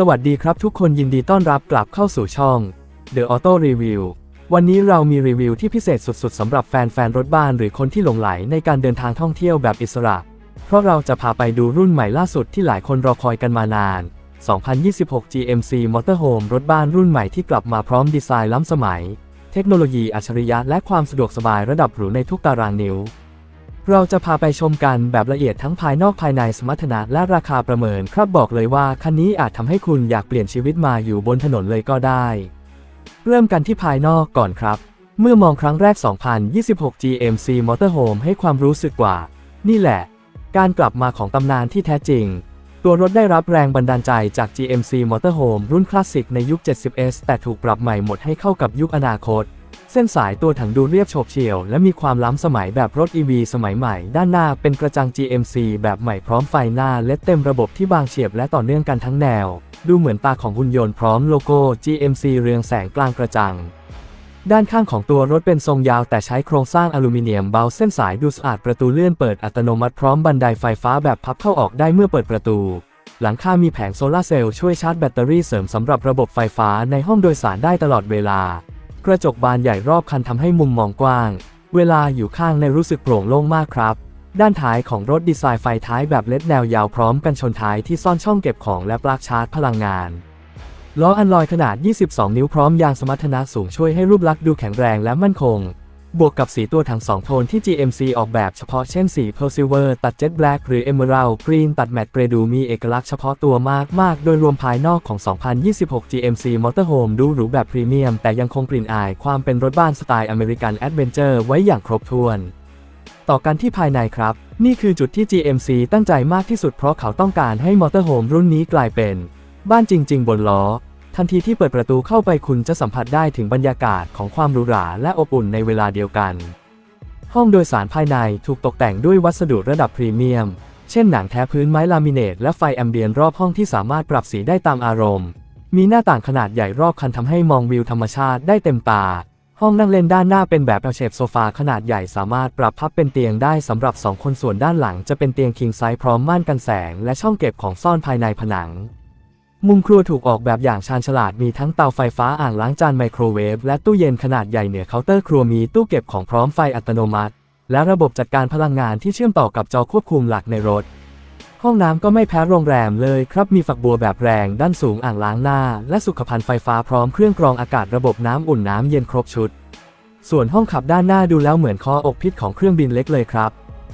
สวัสดีครับทุกคนยินดีต้อนรับกลับเข้าสู่ช่อง The Auto Review วันนี้เรามีรีวิวที่พิเศษสุดๆสำหรับแฟนๆรถบ้านหรือคนที่หลงไหลในการเดินทางท่องเที่ยวแบบอิสระ เพราะเราจะพาไปดูรุ่นใหม่ล่าสุดที่หลายคนรอคอยกันมานาน 2026 GMC Motorhome รถบ้านรุ่นใหม่ที่กลับมาพร้อมดีไซน์ล้ำสมัย เทคโนโลยีอัจฉริยะและความสะดวกสบายระดับหรูในทุกตารางนิ้ว เราจะพาไปชมกันแบบละเอียดทั้งภายนอกภายในสมรรถนะและราคาประเมินครับบอกเลยว่าคันนี้อาจทำให้คุณอยากเปลี่ยนชีวิตมาอยู่บนถนนเลยก็ได้ เริ่มกันที่ภายนอกก่อนครับ เมื่อมองครั้งแรก 2026 GMC Motorhome ให้ความรู้สึกว่า นี่แหละ การกลับมาของตำนานที่แท้จริง ตัวรถได้รับแรงบันดาลใจจาก GMC Motorhome รุ่นคลาสสิกในยุค 70S แต่ถูกปรับใหม่หมดให้เข้ากับยุคอนาคต เส้นสายตัวถังดูเรียบโฉบเฉี่ยว และมีความล้ำสมัยแบบรถ EV สมัยใหม่ ด้านหน้าเป็นกระจัง GMC แบบใหม่พร้อมไฟหน้าเลดเต็มระบบที่บางเฉียบและต่อเนื่องกันทั้งแนว ดูเหมือนตาของหุ่นยนต์พร้อมโลโก้ GMC เรืองแสงกลางกระจัง ด้านข้างของตัวรถเป็นทรงยาวแต่ใช้โครงสร้างอลูมิเนียมเบาเส้นสายดูสะอาดประตูเลื่อนเปิดอัตโนมัติพร้อมบันไดไฟฟ้าแบบพับเข้าออกได้เมื่อเปิดประตูหลังคามีแผงโซลาร์เซลล์ช่วยชาร์จแบตเตอรี่เสริมสำหรับระบบไฟฟ้าในห้องโดยสารได้ตลอดเวลา กระจกบานใหญ่รอบคันทำให้มุมมองกว้าง เวลาอยู่ข้างในรู้สึกโปร่งโล่งมากครับ ด้านท้ายของรถดีไซน์ไฟท้ายแบบเล็ดแนวยาวพร้อมกันชนท้ายที่ซ่อนช่องเก็บของและปลั๊กชาร์จพลังงานล้ออันลอยขนาด 22 นิ้วพร้อมยางสมรรถนะสูงช่วยให้รูปลักษณ์ดูแข็งแรงและมั่นคง บวกกับสีตัวถัง2โทนที่ GMC ออกแบบเฉพาะเช่นสี Pearl Silver ตัด Jet Black หรือ Emerald Green ตัด Matte Grey ดูมีเอกลักษณ์เฉพาะตัวมาก ๆ โดยรวมภายนอกของ 2026 GMC Motorhome ดูหรูแบบพรีเมียม แต่ยังคงกลิ่นอายความเป็นรถบ้านสไตล์อเมริกันแอดเวนเจอร์ไว้อย่างครบถ้วน ต่อกันที่ภายในครับ นี่คือจุดที่ GMC ตั้งใจมากที่สุดเพราะเขาต้องการให้มอเตอร์โฮมรุ่นนี้กลายเป็น บ้านจริง ๆ บนล้อ ทันทีที่เปิดประตูเข้าไปคุณจะสัมผัสได้ถึงบรรยากาศของความหรูหราและอบอุ่นในเวลาเดียวกัน ห้องโดยสารภายในถูกตกแต่งด้วยวัสดุระดับพรีเมียม เช่นหนังแท้พื้นไม้ลามิเนตและไฟแอมเบียนรอบห้องที่สามารถปรับสีได้ตามอารมณ์ มีหน้าต่างขนาดใหญ่รอบคันทำให้มองวิวธรรมชาติได้เต็มตา ห้องนั่งเล่นด้านหน้าเป็นแบบ L shape โซฟาขนาดใหญ่สามารถปรับพับเป็นเตียงได้สำหรับ 2 คนส่วนด้านหลังจะเป็นเตียง king size พร้อมม่านกันแสง และช่องเก็บของซ่อนภายในผนัง มุมครัวถูกออกแบบอย่างชาญฉลาดมีทั้งเตาไฟฟ้าอ่างล้างจานไมโครเวฟและตู้เย็นขนาดใหญ่เหนือเคาน์เตอร์ครัวมีตู้เก็บของพร้อมไฟอัตโนมัติ และระบบจัดการพลังงานที่เชื่อมต่อกับจอควบคุมหลักในรถ ห้องน้ำก็ไม่แพ้โรงแรมเลยครับมีฝักบัวแบบแรง ด้านสูงอ่างล้างหน้า และสุขภัณฑ์ไฟฟ้าพร้อมเครื่องกรองอากาศระบบน้ำอุ่นน้ำเย็นครบชุด ส่วนห้องขับด้านหน้าดูแล้วเหมือนคออกพิษของเครื่องบินเล็กเลยครับ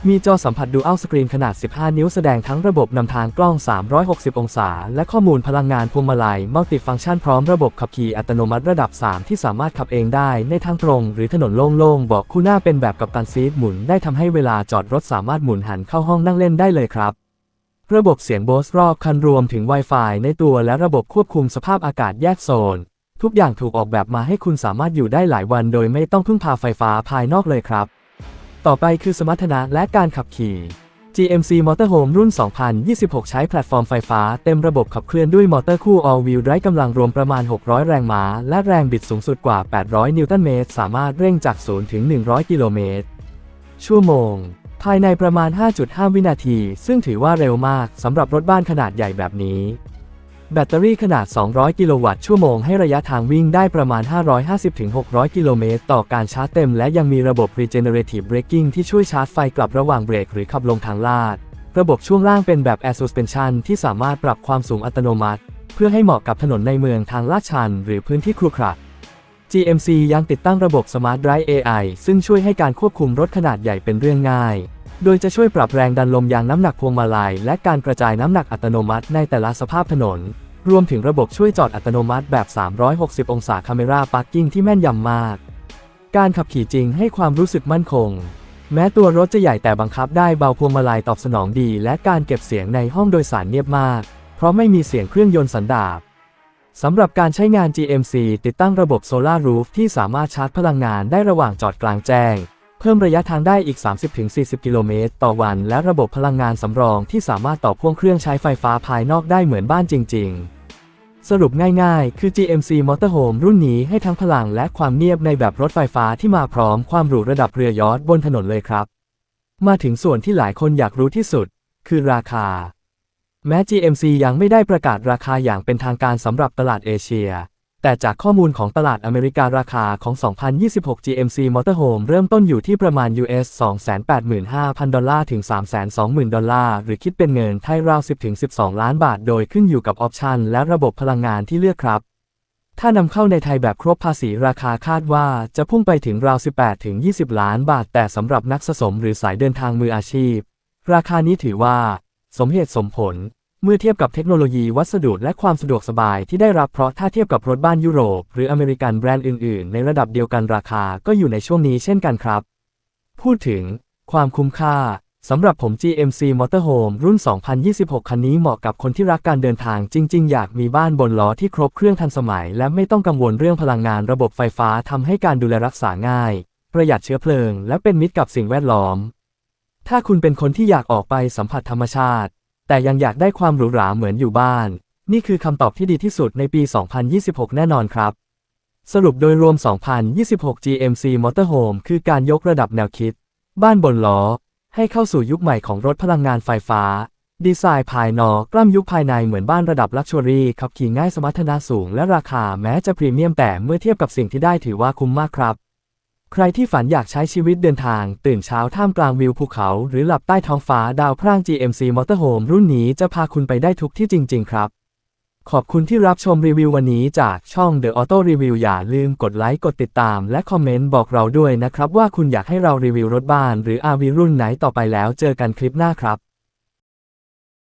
มีจอสัมผัสดูอัลสกรีนขนาด 15 นิ้วแสดงทั้งระบบนำทางกล้อง 360 องศา และข้อมูลพลังงานพวงมาลัยมัลติฟังก์ชันพร้อมระบบขับขี่อัตโนมัติระดับ 3 ที่สามารถขับเองได้ในทางตรง หรือถนนโล่งๆ บอกคู่หน้าเป็นแบบกับตันซีทหมุนได้ทำให้เวลาจอดรถสามารถหมุนหันเข้าห้องนั่งเล่นได้เลยครับระบบเสียงโบสรอบคันรวมถึง Wi-Fi ในตัวและระบบควบคุมสภาพอากาศแยกโซน ทุกอย่างถูกออกแบบมาให้คุณสามารถอยู่ได้หลายวันโดยไม่ต้องพึ่งพาไฟฟ้าภายนอกเลยครับ ต่อไปคือสมรรถนะและการขับขี่ GMC Motorhome รุ่น 2026 ใช้แพลตฟอร์มไฟฟ้าเต็มระบบขับเคลื่อนด้วยมอเตอร์คู่ All Wheel Drive กำลังรวมประมาณ 600 แรงม้า และแรงบิดสูงสุดกว่า 800 นิวตันเมตร สามารถเร่งจาก 0 ถึง 100 กิโลเมตร ชั่วโมง ภายในประมาณ 5.5 วินาที ซึ่งถือว่าเร็วมากสำหรับรถบ้านขนาดใหญ่แบบนี้ แบตเตอรี่ขนาด 200 กิโลวัตต์ชั่วโมงให้ระยะทางวิ่งได้ประมาณ 550-600 กิโลเมตร ต่อการชาร์จเต็ม และยังมีระบบ Regenerative Braking ที่ช่วยชาร์จไฟกลับระหว่างเบรกหรือขับลงทางลาด ระบบช่วงล่างเป็นแบบ Air Suspension ที่สามารถปรับความสูงอัตโนมัติ เพื่อให้เหมาะกับถนนในเมืองทางลาดชัน หรือพื้นที่ครุขระ GMC ยังติดตั้งระบบ Smart Drive AI ซึ่งช่วยให้การควบคุมรถขนาดใหญ่เป็นเรื่องง่าย โดยจะช่วยปรับแรงดันลมยางน้ำหนักพวงมาลัย และการกระจายน้ำหนักอัตโนมัติในแต่ละสภาพถนน รวมถึงระบบช่วยจอดอัตโนมัติแบบ 360 องศา Camera Parking ที่แม่นยำมาก การขับขี่จริงให้ความรู้สึกมั่นคง แม้ตัวรถจะใหญ่แต่บังคับได้เบาพวงมาลัยตอบสนองดี และการเก็บเสียงในห้องโดยสารเงียบมาก เพราะไม่มีเสียงเครื่องยนต์สันดาปสำหรับการใช้งาน GMC ติดตั้งระบบ Solar Roof ที่สามารถชาร์จพลังงานได้ระหว่างจอดกลางแจ้ง เพิ่มระยะทางได้อีก 30-40 กิโลเมตร ต่อวัน และระบบพลังงานสำรองที่สามารถต่อพ่วงเครื่องใช้ไฟฟ้าภายนอกได้เหมือนบ้านจริง ๆ สรุปง่ายๆ คือ GMC Motorhome รุ่นนี้ให้ทั้งพลังและความเงียบในแบบรถไฟฟ้าที่มาพร้อมความหรูระดับเรือยอท์บนถนนเลยครับ มาถึงส่วนที่หลายคนอยากรู้ที่สุด คือราคา แม้ GMC ยังไม่ได้ประกาศราคาอย่างเป็นทางการสำหรับตลาดเอเชีย แต่จากข้อมูลของตลาดอเมริการาคาของ 2026 GMC Motorhome เริ่มต้นอยู่ที่ประมาณ US 285,000 ดอลลาร์ถึง 320,000 ดอลลาร์ หรือคิดเป็นเงินไทยราว 10-12 ล้านบาท โดยขึ้นอยู่กับออปชันและระบบพลังงานที่เลือกครับ ถ้านำเข้าในไทยแบบครบภาษีราคาคาดว่าจะพุ่งไปถึงราว 18-20 ล้านบาท แต่สำหรับนักสะสมหรือสายเดินทางมืออาชีพ ราคานี้ถือว่า สมเหตุสมผล เมื่อเทียบกับเทคโนโลยีวัสดุและความสะดวกสบายที่ได้รับเพราะถ้าเทียบกับรถบ้านยุโรป หรืออเมริกันแบรนด์อื่น ๆ ในระดับเดียวกันราคาก็อยู่ในช่วงนี้เช่นกันครับ พูดถึง ความคุ้มค่าสำหรับผม GMC Motorhome รุ่น 2026 คันนี้เหมาะกับคนที่รักการเดินทางจริง ๆ อยากมีบ้านบนล้อที่ครบเครื่องทันสมัย และไม่ต้องกังวลเรื่องพลังงานระบบไฟฟ้าทำให้การดูแลรักษาง่าย ประหยัดเชื้อเพลิง และเป็นมิตรกับสิ่งแวดล้อม ถ้าคุณเป็นคนที่อยากออกไปสัมผัสธรรมชาติ แต่ยังอยากได้ความหรูหราเหมือนอยู่บ้าน นี่คือคำตอบที่ดีที่สุดในปี 2026 แน่นอนครับ สรุปโดยรวม 2026 GMC Motorhome คือการยกระดับแนวคิด บ้านบนล้อ ให้เข้าสู่ยุคใหม่ของรถพลังงานไฟฟ้า ดีไซน์ภายนอกกล้ำยุคภายในเหมือนบ้านระดับลักชัวรี่ขับขี่ง่ายสมรรถนะสูงและราคาแม้จะพรีเมียมแต่เมื่อเทียบกับสิ่งที่ได้ถือว่าคุ้มมากครับ ใครที่ฝันอยากใช้ชีวิตเดินทาง ตื่นเช้าท่ามกลางวิวภูเขา หรือหลับใต้ท้องฟ้าดาวพร่าง GMC Motorhome รุ่นนี้จะพาคุณไปได้ทุกที่จริง ๆ ครับ ขอบคุณที่รับชมรีวิววันนี้จากช่อง The Auto Review อย่าลืมกดไลค์กดติดตาม และคอมเมนต์บอกเราด้วยนะครับ ว่าคุณอยากให้เรารีวิวรถบ้าน หรือ RV รุ่นไหนต่อไปแล้วเจอกันคลิปหน้าครับ